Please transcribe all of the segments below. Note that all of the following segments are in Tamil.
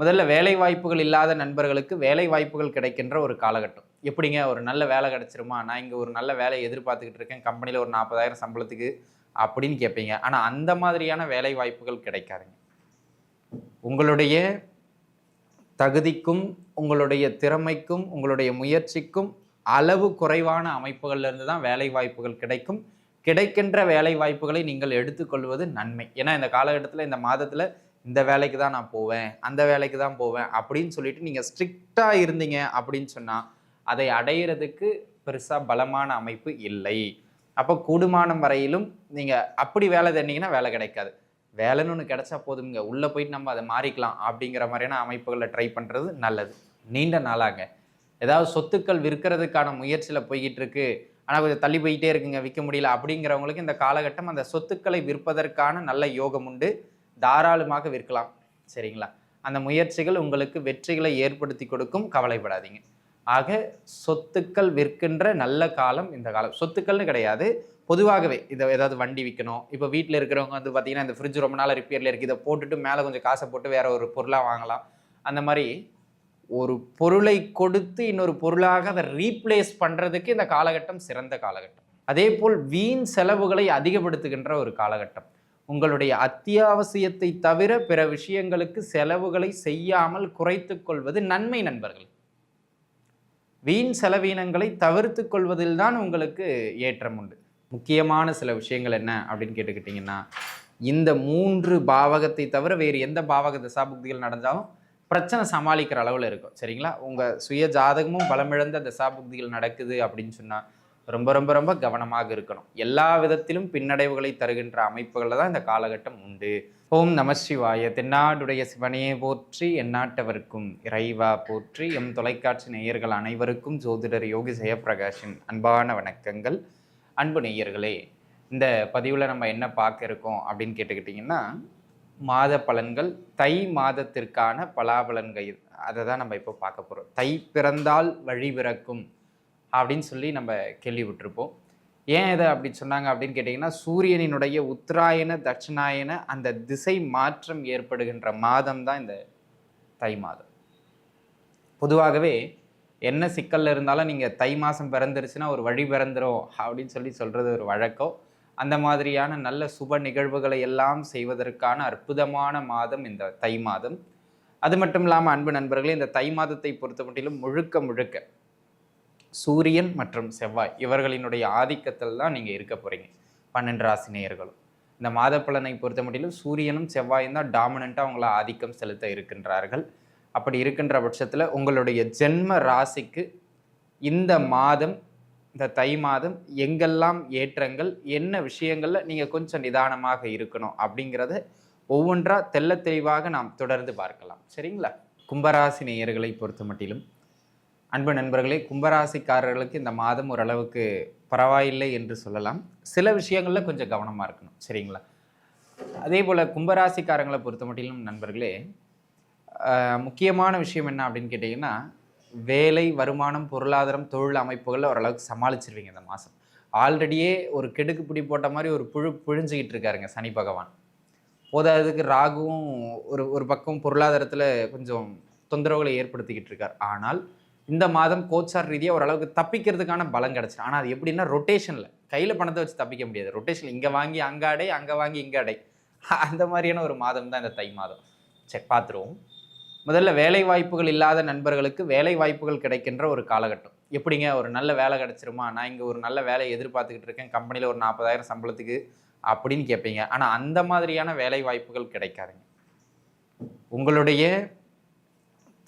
முதல்ல வேலை வாய்ப்புகள் இல்லாத நண்பர்களுக்கு வேலை வாய்ப்புகள் கிடைக்கின்ற ஒரு காலகட்டம். எப்படிங்க ஒரு நல்ல வேலை கிடைச்சிருமா? நான் இங்கே ஒரு நல்ல வேலையை எதிர்பார்த்துக்கிட்டு இருக்கேன். கம்பெனியில் ஒரு நாற்பதாயிரம் சம்பளத்துக்கு அப்படின்னு கேட்பீங்க. ஆனால் அந்த மாதிரியான வேலை வாய்ப்புகள் கிடைக்காதுங்க. உங்களுடைய தகுதிக்கும் உங்களுடைய திறமைக்கும் உங்களுடைய முயற்சிக்கும் அளவு குறைவான அமைப்புகள்லேருந்து தான் வேலை வாய்ப்புகள் கிடைக்கும். கிடைக்கின்ற வேலை வாய்ப்புகளை நீங்கள் எடுத்துக்கொள்வது நன்மை. ஏன்னா இந்த காலகட்டத்தில் இந்த மாதத்தில் இந்த வேலைக்கு தான் நான் போவேன் அந்த வேலைக்கு தான் போவேன் அப்படின்னு சொல்லிட்டு நீங்கள் ஸ்ட்ரிக்டாக இருந்தீங்க அப்படின்னு சொன்னால் அதை அடையிறதுக்கு பெருசாக பலமான அமைப்பு இல்லை. அப்போ கூடுமானம் வரையிலும் நீங்கள் அப்படி வேலை தேடினீங்கன்னா வேலை கிடைக்காது. வேலைன்னு ஒன்று கிடைச்சா போதுங்க உள்ளே போயிட்டு நம்ம அதை மாறிக்கலாம் அப்படிங்கிற மாதிரியான அமைப்புகளை ட்ரை பண்ணுறது நல்லது. நீண்ட நாளாங்க ஏதாவது சொத்துக்கள் விற்கிறதுக்கான முயற்சியில் போய்கிட்டு இருக்கு. ஆனால் கொஞ்சம் தள்ளி போயிட்டே இருக்குங்க விற்க முடியல அப்படிங்கிறவங்களுக்கு இந்த காலகட்டம் அந்த சொத்துக்களை விற்பதற்கான நல்ல யோகம் உண்டு. தாராளமாக விற்கலாம் சரிங்களா? அந்த முயற்சிகள் உங்களுக்கு வெற்றிகளை ஏற்படுத்தி கொடுக்கும். கவலைப்படாதீங்க. ஆக சொத்துக்கள் விற்கின்ற நல்ல காலம் இந்த காலம். சொத்துக்கள்னு கிடையாது. பொதுவாகவே இதை ஏதாவது வண்டி விற்கணும் இப்போ வீட்டில் இருக்கிறவங்க வந்து பார்த்தீங்கன்னா இந்த ஃப்ரிட்ஜ் ரொம்ப நாள் ரிப்பேரில் இருக்குது இதை போட்டுட்டு மேலே கொஞ்சம் காசை போட்டு வேற ஒரு பொருளாக வாங்கலாம். அந்த மாதிரி ஒரு பொருளை கொடுத்து இன்னொரு பொருளாக அதை ரீப்ளேஸ் பண்ணுறதுக்கு இந்த காலகட்டம் சிறந்த காலகட்டம். அதே போல் வீண் செலவுகளை அதிகப்படுத்துகின்ற ஒரு காலகட்டம். உங்களுடைய அத்தியாவசியத்தை தவிர பிற விஷயங்களுக்கு செலவுகளை செய்யாமல் குறைத்து கொள்வது நன்மை நண்பர்கள். வீண் செலவீனங்களை தவிர்த்து கொள்வதில் தான் உங்களுக்கு ஏற்றம் உண்டு. முக்கியமான சில விஷயங்கள் என்ன அப்படின்னு கேட்டுக்கிட்டிங்கன்னா இந்த மூன்று பாவகத்தை தவிர வேறு எந்த பாவக தசாபுக்திகள் நடந்தாலும் பிரச்சனை சமாளிக்கிற அளவில் இருக்கும். சரிங்களா? உங்கள் சுய ஜாதகமும் பலமிழந்த தசாபுக்திகள் நடக்குது அப்படின்னு சொன்னால் ரொம்ப ரொம்ப ரொம்ப கவனமாக இருக்கணும். எல்லா விதத்திலும் பின்னடைவுகளை தருகின்ற அமைப்புகளில் தான் இந்த காலகட்டம் உண்டு. ஓம் நம சிவாய. தென்னாடுடைய சிவனையே போற்றி எந்நாட்டவர்க்கும் இறைவா போற்றி. எம் தொலைக்காட்சி நேயர்கள் அனைவருக்கும் ஜோதிடர் யோகி ஜெயபிரகாஷின் அன்பான வணக்கங்கள். அன்பு நேயர்களே இந்த பதிவில் நம்ம என்ன பார்க்க இருக்கோம் அப்படின்னு கேட்டுக்கிட்டிங்கன்னா மாத பலன்கள் தை மாதத்திற்கான பலாபலன்கள் அதை தான் நம்ம இப்போ பார்க்க போகிறோம் தை பிறந்தால் வழி பிறக்கும் அப்படின்னு சொல்லி நம்ம கேள்விப்பட்டிருப்போம். ஏன் இதை அப்படி சொன்னாங்க அப்படின்னு கேட்டிங்கன்னா சூரியனினுடைய உத்தராயண தட்சிணாயன அந்த திசை மாற்றம் ஏற்படுகின்ற மாதம் தான் இந்த தை மாதம். பொதுவாகவே என்ன சிக்கலில் இருந்தாலும் நீங்கள் தை மாதம் பிறந்துருச்சுன்னா ஒரு வழி பிறந்துரும் அப்படின்னு சொல்லி சொல்கிறது ஒரு வழக்கம். அந்த மாதிரியான நல்ல சுப நிகழ்வுகளை எல்லாம் செய்வதற்கான அற்புதமான மாதம் இந்த தை மாதம். அது மட்டும் இல்லாமல் அன்பு நண்பர்களே இந்த தை மாதத்தை பொறுத்த மட்டிலும் முழுக்க முழுக்க சூரியன் மற்றும் செவ்வாய் இவர்களினுடைய ஆதிக்கத்தில் தான் நீங்கள் இருக்க போகிறீங்க பன்னெண்டு ராசி நேயர்களும். இந்த மாதப்பலனை பொறுத்த மட்டிலும் சூரியனும் செவ்வாயும் தான் டாமினண்ட்டாக உங்களை ஆதிக்கம் செலுத்த இருக்கின்றார்கள். அப்படி இருக்கின்ற பட்சத்தில் உங்களுடைய ஜென்ம ராசிக்கு இந்த மாதம் இந்த தை மாதம் எங்கெல்லாம் ஏற்றங்கள் என்ன விஷயங்களில் நீங்கள் கொஞ்சம் நிதானமாக இருக்கணும் அப்படிங்கிறத ஒவ்வொன்றா தெள்ள தெளிவாக நாம் தொடர்ந்து பார்க்கலாம். சரிங்களா? கும்பராசி நேயர்களை பொறுத்த மட்டிலும் அன்பு நண்பர்களே கும்பராசிக்காரர்களுக்கு இந்த மாதம் ஓரளவுக்கு பரவாயில்லை என்று சொல்லலாம். சில விஷயங்களில் கொஞ்சம் கவனமாக இருக்கணும். சரிங்களா? அதே போல் கும்பராசிக்காரங்களை பொறுத்த மட்டிலும் நண்பர்களே முக்கியமான விஷயம் என்ன அப்படின்னு கேட்டிங்கன்னா வேலை வருமானம் பொருளாதாரம் தொழில் அமைப்புகளில் ஓரளவுக்கு சமாளிச்சிருவீங்க இந்த மாதம். ஆல்ரெடியே ஒரு கெடுக்கு பிடி போட்ட மாதிரி ஒரு புழு புழிஞ்சிக்கிட்டு இருக்காருங்க சனி பகவான். போதாததுக்கு ராகுவும் ஒரு ஒரு பக்கம் பொருளாதாரத்தில் கொஞ்சம் தொந்தரவுகளை ஏற்படுத்திக்கிட்டு இருக்கார். ஆனால் இந்த மாதம் கோச்சார் ரீதியாக ஓரளவுக்கு தப்பிக்கிறதுக்கான பலம் கிடச்சிடும் ஆனால் அது எப்படின்னா ரொட்டேஷனில் கையில் பணத்தை வச்சு தப்பிக்க முடியாது. ரொட்டேஷன் இங்கே வாங்கி அங்கே அடை அங்கே வாங்கி இங்கே அடை. அந்த மாதிரியான ஒரு மாதம் தான் இந்த தை மாதம். சரி பார்த்துருவோம். முதல்ல வேலை வாய்ப்புகள் இல்லாத நண்பர்களுக்கு வேலை வாய்ப்புகள் கிடைக்கின்ற ஒரு காலகட்டம். எப்படிங்க ஒரு நல்ல வேலை கிடைச்சிருமா? நான் இங்கே ஒரு நல்ல வேலையை எதிர்பார்த்துக்கிட்டு இருக்கேன். கம்பெனியில் ஒரு நாற்பதாயிரம் சம்பளத்துக்கு அப்படின்னு கேட்பீங்க ஆனால் அந்த மாதிரியான வேலை வாய்ப்புகள் கிடைக்காதுங்க. உங்களுடைய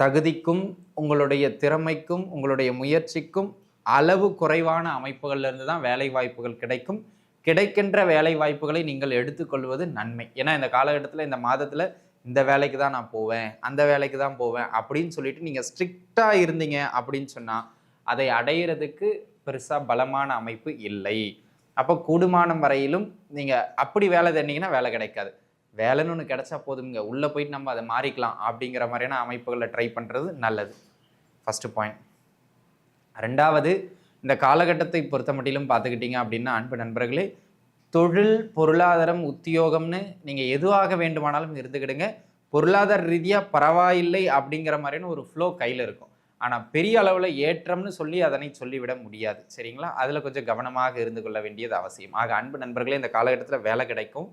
தகுதிக்கும் உங்களுடைய திறமைக்கும் உங்களுடைய முயற்சிக்கும் அளவு குறைவான அமைப்புகள்லேருந்து தான் வேலை வாய்ப்புகள் கிடைக்கும். கிடைக்கின்ற வேலை வாய்ப்புகளை நீங்கள் எடுத்துக்கொள்வது நன்மை. ஏன்னா இந்த காலகட்டத்தில் இந்த மாதத்தில் இந்த வேலைக்கு தான் நான் போவேன் அந்த வேலைக்கு தான் போவேன் அப்படின்னு சொல்லிட்டு நீங்கள் ஸ்ட்ரிக்டாக இருந்தீங்க அப்படின்னு சொன்னால் அதை அடையிறதுக்கு பெருசாக பலமான அமைப்பு இல்லை. அப்போ கூடுமானம் வரையிலும் நீங்கள் அப்படி வேலை தேடினீங்கன்னா வேலை கிடைக்காது. வேலைன்னு ஒன்று கிடச்சா போதுங்க உள்ளே போயிட்டு நம்ம அதை மாறிக்கலாம் அப்படிங்கிற மாதிரியான அமைப்புகளை ட்ரை பண்ணுறது நல்லது. ஃபஸ்ட்டு பாயிண்ட் ரெண்டாவது இந்த காலகட்டத்தை பொறுத்த மட்டிலும் பார்த்துக்கிட்டீங்க அப்படின்னா அன்பு நண்பர்களே தொழில் பொருளாதாரம் உத்தியோகம்னு நீங்கள் எதுவாக வேண்டுமானாலும் இருந்துக்கிடுங்க. பொருளாதார ரீதியாக பரவாயில்லை அப்படிங்கிற மாதிரியான ஒரு ஃப்ளோ கையில் இருக்கும். ஆனால் பெரிய அளவில் ஏற்றம்னு சொல்லி அதனை சொல்லிவிட முடியாது. சரிங்களா? அதில் கொஞ்சம் கவனமாக இருந்து கொள்ள வேண்டியது அவசியம். ஆக அன்பு நண்பர்களே இந்த காலகட்டத்தில் வேலை கிடைக்கும்.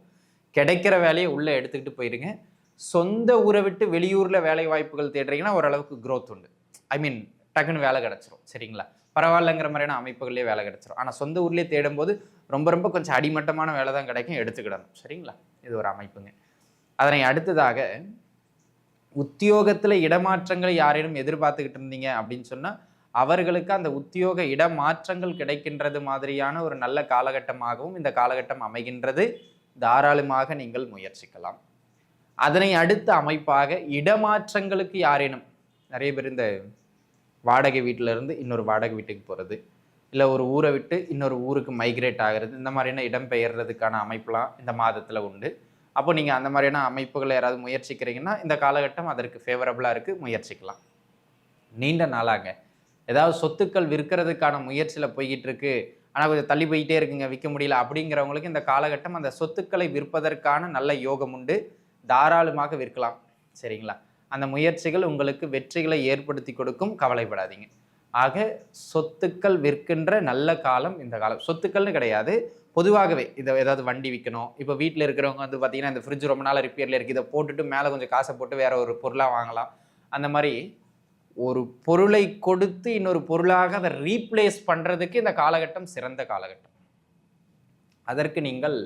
கிடைக்கிற வேலையை உள்ளே எடுத்துக்கிட்டு போயிருங்க. சொந்த ஊரை விட்டு வெளியூரில் வேலை வாய்ப்புகள் தேடுறீங்கன்னா ஓரளவுக்கு க்ரோத் உண்டு. ஐ மீன் டக்குன்னு வேலை கிடச்சிரும். சரிங்களா? பரவாயில்லைங்கிற மாதிரியான அமைப்புகள்லேயே வேலை கிடச்சிரும். ஆனால் சொந்த ஊர்லேயே தேடும்போது ரொம்ப ரொம்ப கொஞ்சம் அடிமட்டமான வேலை தான் கிடைக்கும். எடுத்துக்கிடணும். சரிங்களா? இது ஒரு அமைப்புங்க. அதனை அடுத்ததாக உத்தியோகத்தில் இடமாற்றங்களை யாரேனும் எதிர்பார்த்துக்கிட்டு இருந்தீங்க அப்படின்னு சொன்னால் அவர்களுக்கு அந்த உத்தியோக இடமாற்றங்கள் கிடைக்கின்றது மாதிரியான ஒரு நல்ல காலகட்டமாகவும் இந்த காலகட்டம் அமைகின்றது. தாராளமாக நீங்கள் முயற்சிக்கலாம். அதனை அடுத்த அமைப்பாக இடமாற்றங்களுக்கு யாரேனும் நிறைய பேர் இந்த வாடகை வீட்டிலேருந்து இன்னொரு வாடகை வீட்டுக்கு போகிறது இல்லை ஒரு ஊரை விட்டு இன்னொரு ஊருக்கு மைக்ரேட் ஆகிறது இந்த மாதிரியான இடம் பெயர்றதுக்கான அமைப்புலாம் இந்த மாதத்தில் உண்டு. அப்போ நீங்கள் அந்த மாதிரியான அமைப்புகளை யாராவது முயற்சிக்கிறீங்கன்னா இந்த காலகட்டம் அதற்கு ஃபேவரபுளாக இருக்குது முயற்சிக்கலாம். நீண்ட நாளாங்க ஏதாவது சொத்துக்கள் விற்கிறதுக்கான முயற்சியில் போய்கிட்டு இருக்கு ஆனால் கொஞ்சம் தள்ளி போயிட்டே இருக்குங்க விற்க முடியல. அப்படிங்கிறவங்களுக்கு இந்த காலகட்டம் அந்த சொத்துக்களை விற்பதற்கான நல்ல யோகம் உண்டு. தாராளமாக விற்கலாம். சரிங்களா? அந்த முயற்சிகள் உங்களுக்கு வெற்றிகளை ஏற்படுத்தி கொடுக்கும். கவலைப்படாதீங்க. ஆக சொத்துக்கள் விற்கின்ற நல்ல காலம் இந்த காலம். சொத்துக்கள்னு கிடையாது. பொதுவாகவே இதை ஏதாவது வண்டி விற்கணும் இப்போ வீட்டில் இருக்கிறவங்க வந்து பார்த்தீங்கன்னா இந்த ஃப்ரிட்ஜ் ரொம்ப நாள் ரிப்பேரில் இருக்குது இதை போட்டுட்டு மேலே கொஞ்சம் காசை போட்டு வேற ஒரு பொருளாக வாங்கலாம். அந்த மாதிரி ஒரு பொருளை கொடுத்து இன்னொரு பொருளாக அதை ரீப்ளேஸ் பண்ணுறதுக்கு இந்த காலகட்டம் சிறந்த காலகட்டம். அதற்கு நீங்கள்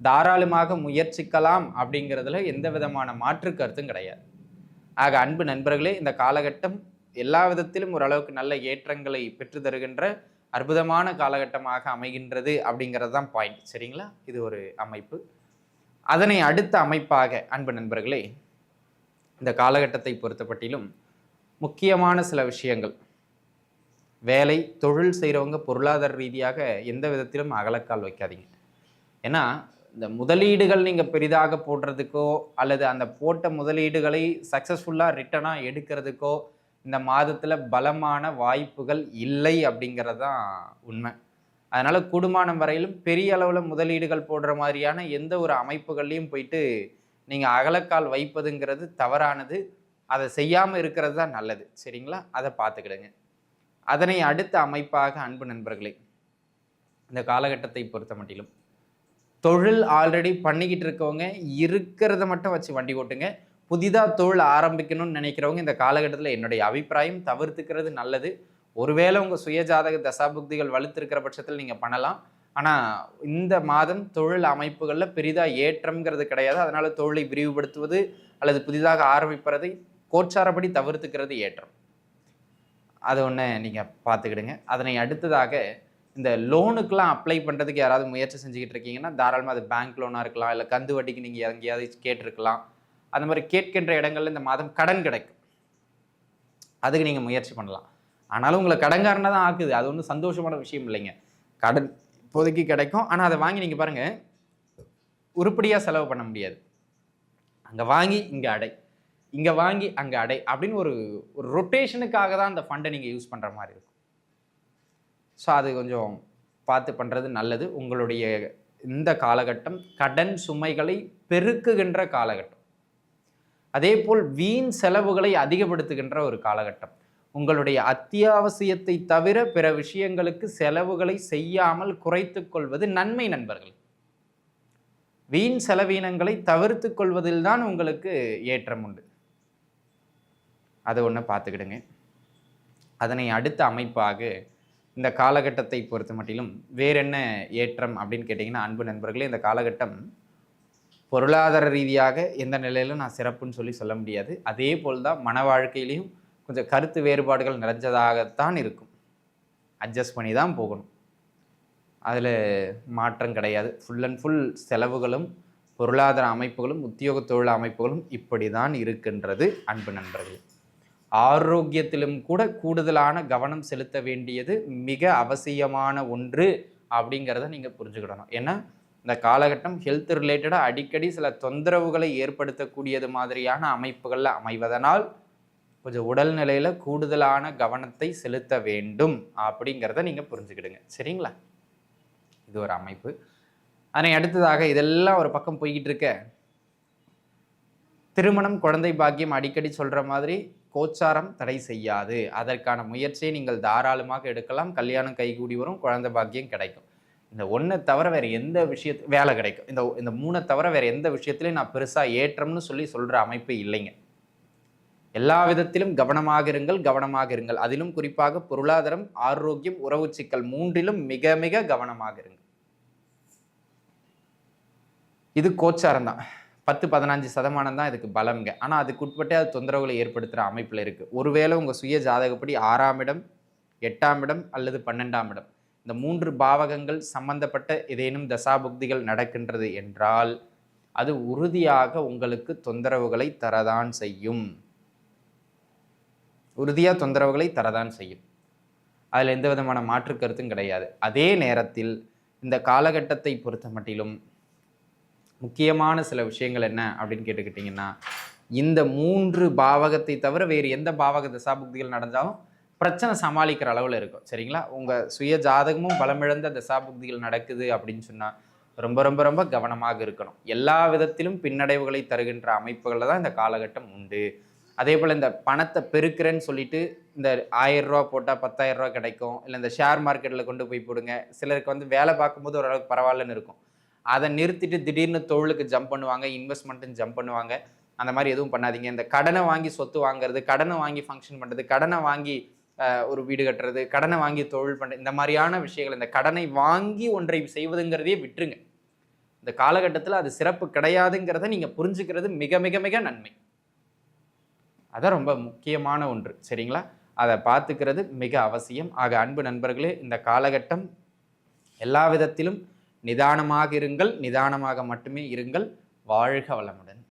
தாராளமாக முயற்சிக்கலாம் அப்படிங்கிறதுல எந்த விதமான மாற்று கருத்தும் கிடையாது. ஆக அன்பு நண்பர்களே இந்த காலகட்டம் எல்லா விதத்திலும் ஓரளவுக்கு நல்ல ஏற்றங்களை பெற்று தருகின்ற அற்புதமான காலகட்டமாக அமைகின்றது அப்படிங்கிறது தான் பாயிண்ட் சரிங்களா? இது ஒரு அமைப்பு. அதனை அடுத்த அமைப்பாக அன்பு நண்பர்களே இந்த காலகட்டத்தை பொறுத்தப்பட்டிலும் முக்கியமான சில விஷயங்கள். வேலை தொழில் செய்கிறவங்க பொருளாதார ரீதியாக எந்த விதத்திலும் அகலக்கால் வைக்காதீங்க. ஏன்னா இந்த முதலீடுகள் நீங்கள் பெரிதாக போடுறதுக்கோ அல்லது அந்த போட்ட முதலீடுகளை சக்ஸஸ்ஃபுல்லாக ரிட்டனாக எடுக்கிறதுக்கோ இந்த மாதத்தில் பலமான வாய்ப்புகள் இல்லை அப்படிங்கிறது தான் உண்மை. அதனால் கூடுமானம் வரையிலும் பெரிய அளவில் முதலீடுகள் போடுற மாதிரியான எந்த ஒரு அமைப்புகள்லையும் போயிட்டு நீங்கள் அகலக்கால் வைப்பதுங்கிறது தவறானது. அதை செய்யாமல் இருக்கிறது தான் நல்லது. சரிங்களா? அதை பார்த்துக்கிடுங்க. அதனை அடுத்த அமைப்பாக அன்பு நண்பர்களே இந்த காலகட்டத்தை பொறுத்த மட்டிலும் தொழில் ஆல்ரெடி பண்ணிக்கிட்டு இருக்கவங்க இருக்கிறத மட்டும் வச்சு வண்டி ஓட்டுங்க. புதிதாக தொழில் ஆரம்பிக்கணும்னு நினைக்கிறவங்க இந்த காலகட்டத்தில் என்னுடைய அபிப்பிராயம் தவிர்த்துக்கிறது நல்லது. ஒருவேளை உங்கள் சுயஜாதக தசாபுக்திகள் வலுத்திருக்கிற பட்சத்தில் நீங்கள் பண்ணலாம். ஆனால் இந்த மாதம் தொழில் அமைப்புகளில் பெரிதாக ஏற்றம்ங்கிறது கிடையாது. அதனால் தொழிலை விரிவுபடுத்துவது அல்லது புதிதாக ஆரம்பிப்பதை கோச்சாரப்படி தவிர்த்துக்கிறது ஏற்றம். அது ஒன்று நீங்கள் பார்த்துக்கிடுங்க. அதனை அடுத்ததாக இந்த லோனுக்கெலாம் அப்ளை பண்ணுறதுக்கு யாராவது முயற்சி செஞ்சுக்கிட்டு இருக்கீங்கன்னா தாராளமாக அது பேங்க் லோனாக இருக்கலாம் இல்லை கந்து வட்டிக்கு நீங்கள் எங்கேயாவது கேட்டிருக்கலாம். அந்த மாதிரி கேட்கின்ற இடங்கள்ல இந்த மாதம் கடன் கிடைக்கும். அதுக்கு நீங்கள் முயற்சி பண்ணலாம். ஆனாலும் உங்களை கடன்காரனாக தான் ஆக்குது. அது ஒன்றும் சந்தோஷமான விஷயம் இல்லைங்க. கடன் இப்போதைக்கு கிடைக்கும். ஆனால் அதை வாங்கி நீங்கள் பாருங்கள் உருப்படியாக செலவு பண்ண முடியாது. அங்கே வாங்கி இங்கே அடை. இங்கே வாங்கி அங்கே அடை அப்படின்னு ஒரு ஒரு ரொட்டேஷனுக்காக தான் அந்த ஃபண்டை நீங்கள் யூஸ் பண்ணுற மாதிரி இருக்கும். ஸோ அது கொஞ்சம் பார்த்து பண்ணுறது நல்லது. உங்களுடைய இந்த காலகட்டம் கடன் சுமைகளை பெருக்குகின்ற காலகட்டம். அதே போல் வீண் செலவுகளை அதிகப்படுத்துகின்ற ஒரு காலகட்டம். உங்களுடைய அத்தியாவசியத்தை தவிர பிற விஷயங்களுக்கு செலவுகளை செய்யாமல் குறைத்து கொள்வது நன்மை நண்பர்கள். வீண் செலவீனங்களை தவிர்த்து கொள்வதில்தான் உங்களுக்கு ஏற்றம் உண்டு. அதை ஒன்று பார்த்துக்கிடுங்க. அதனை அடுத்த அமைப்பாக இந்த காலகட்டத்தை பொறுத்த மட்டிலும் வேறென்ன ஏற்றம் அப்படின்னு கேட்டிங்கன்னா அன்பு நண்பர்களே இந்த காலகட்டம் பொருளாதார ரீதியாக எந்த நிலையிலும் நான் சிறப்புன்னு சொல்லி சொல்ல முடியாது. அதே போல் தான் மன வாழ்க்கையிலையும் கொஞ்சம் கருத்து வேறுபாடுகள் நிறைஞ்சதாகத்தான் இருக்கும். அட்ஜஸ்ட் பண்ணி தான் போகணும். அதில் மாற்றம் கிடையாது. ஃபுல் அண்ட் ஃபுல் செலவுகளும் பொருளாதார அமைப்புகளும் உத்தியோக தொழில் அமைப்புகளும் இப்படி தான் இருக்கின்றது அன்பு நண்பர்கள். ஆரோக்கியத்திலும் கூட கூடுதலான கவனம் செலுத்த வேண்டியது மிக அவசியமான ஒன்று அப்படிங்கிறத நீங்கள் புரிஞ்சுக்கிடணும். ஏன்னா இந்த காலகட்டம் ஹெல்த் ரிலேட்டடாக அடிக்கடி சில தொந்தரவுகளை ஏற்படுத்தக்கூடியது மாதிரியான அமைப்புகளில் அமைவதனால் கொஞ்சம் உடல்நிலையில் கூடுதலான கவனத்தை செலுத்த வேண்டும் அப்படிங்கிறத நீங்கள் புரிஞ்சுக்கிடுங்க. சரிங்களா? இது ஒரு அமைப்பு. அதனை அடுத்ததாக இதெல்லாம் ஒரு பக்கம் போய்கிட்டு இருக்க. திருமணம் குழந்தை பாக்கியம் அடிக்கடி சொல்கிற மாதிரி கோச்சாரம் தடை செய்யாது. அதற்கான முயற்சியை நீங்கள் தாராளமாக எடுக்கலாம். கல்யாணம் கைகூடி வரும் குழந்தை பாக்கியம் கிடைக்கும். இந்த ஒன்றை தவிர வேறு எந்த விஷயத்து வேலை கிடைக்கும். இந்த இந்த மூணை தவிர வேறு எந்த விஷயத்துலையும் நான் பெருசாக ஏற்றம்னு சொல்லி சொல்கிற அமைப்பு இல்லைங்க. எல்லா விதத்திலும் கவனமாக இருங்கள் கவனமாக இருங்கள். அதிலும் குறிப்பாக பொருளாதாரம் ஆரோக்கியம் உறவு சிக்கல் மூன்றிலும் மிக மிக கவனமாக இருங்கள். இது கோச்சாரம் தான். பத்து பதினஞ்சு சதமானம் தான் இதுக்கு பலம்ங்க. ஆனால் அதுக்கு உட்பட்டே அது தொந்தரவுகளை ஏற்படுத்துகிற அமைப்பில் இருக்குது ஒருவேளை உங்கள் சுய ஜாதகப்படி ஆறாம் இடம் எட்டாம் இடம் அல்லது பன்னெண்டாம் இடம். இந்த மூன்று பாவகங்கள் சம்பந்தப்பட்ட ஏதேனும் தசாபுக்திகள் நடக்கின்றது என்றால் அது உறுதியாக உங்களுக்கு தொந்தரவுகளை தரதான் செய்யும். உறுதியாக தொந்தரவுகளை தரதான் செய்யும். அதில் எந்த விதமான மாற்று கருத்தும் கிடையாது. அதே நேரத்தில் இந்த காலகட்டத்தை பொறுத்த மட்டிலும் முக்கியமான சில விஷயங்கள் என்ன அப்படின்னு கேட்டுக்கிட்டிங்கன்னா இந்த மூன்று பாவகத்தை தவிர வேறு எந்த பாவக தசாபுக்திகள் நடந்தாலும் பிரச்சனை சமாளிக்கிற அளவில் இருக்கும். சரிங்களா? உங்கள் சுய ஜாதகமும் பலமிழந்த தசாபுக்திகள் நடக்குது அப்படின்னு சொன்னால் ரொம்ப ரொம்ப ரொம்ப கவனமாக இருக்கணும். எல்லா விதத்திலும் பின்னடைவுகளை தருகின்ற அமைப்புகளில் தான் இந்த காலகட்டம் உண்டு. அதே போல் இந்த பணத்தை பெருக்கிறேன்னு சொல்லிட்டு இந்த ஆயிரம் ரூபா போட்டால் பத்தாயிரம் ரூபா கிடைக்கும். இல்லை இந்த ஷேர் மார்க்கெட்டில் கொண்டு போய் போடுங்க. சிலருக்கு வந்து வேலை பார்க்கும்போது ஓரளவுக்கு பரவாயில்லன்னு இருக்கும். அதை நிறுத்திட்டு திடீர்னு தொழிலுக்கு ஜம்ப் பண்ணுவாங்க இன்வெஸ்ட்மெண்ட்டுன்னு ஜம்ப் பண்ணுவாங்க. அந்த மாதிரி எதுவும் பண்ணாதீங்க. இந்த கடனை வாங்கி சொத்து வாங்குறது கடனை வாங்கி ஃபங்க்ஷன் பண்ணுறது கடனை வாங்கி ஒரு வீடு கட்டுறது கடனை வாங்கி தொழில் பண்ணுறது இந்த மாதிரியான விஷயங்கள் இந்த கடனை வாங்கி ஒன்றை செய்வதுங்கிறதையே விட்டுருங்க. இந்த காலகட்டத்தில் அது சிறப்பு கிடையாதுங்கிறத நீங்கள் புரிஞ்சுக்கிறது மிக மிக மிக நன்மை. அதான் ரொம்ப முக்கியமான ஒன்று சரிங்களா? அதை பார்த்துக்கிறது மிக அவசியம். ஆக அன்பு நண்பர்களே இந்த காலகட்டம் எல்லா விதத்திலும் நிதானமாக இருங்கள் நிதானமாக மட்டுமே இருங்கள். வாழ்க வளமுடன்.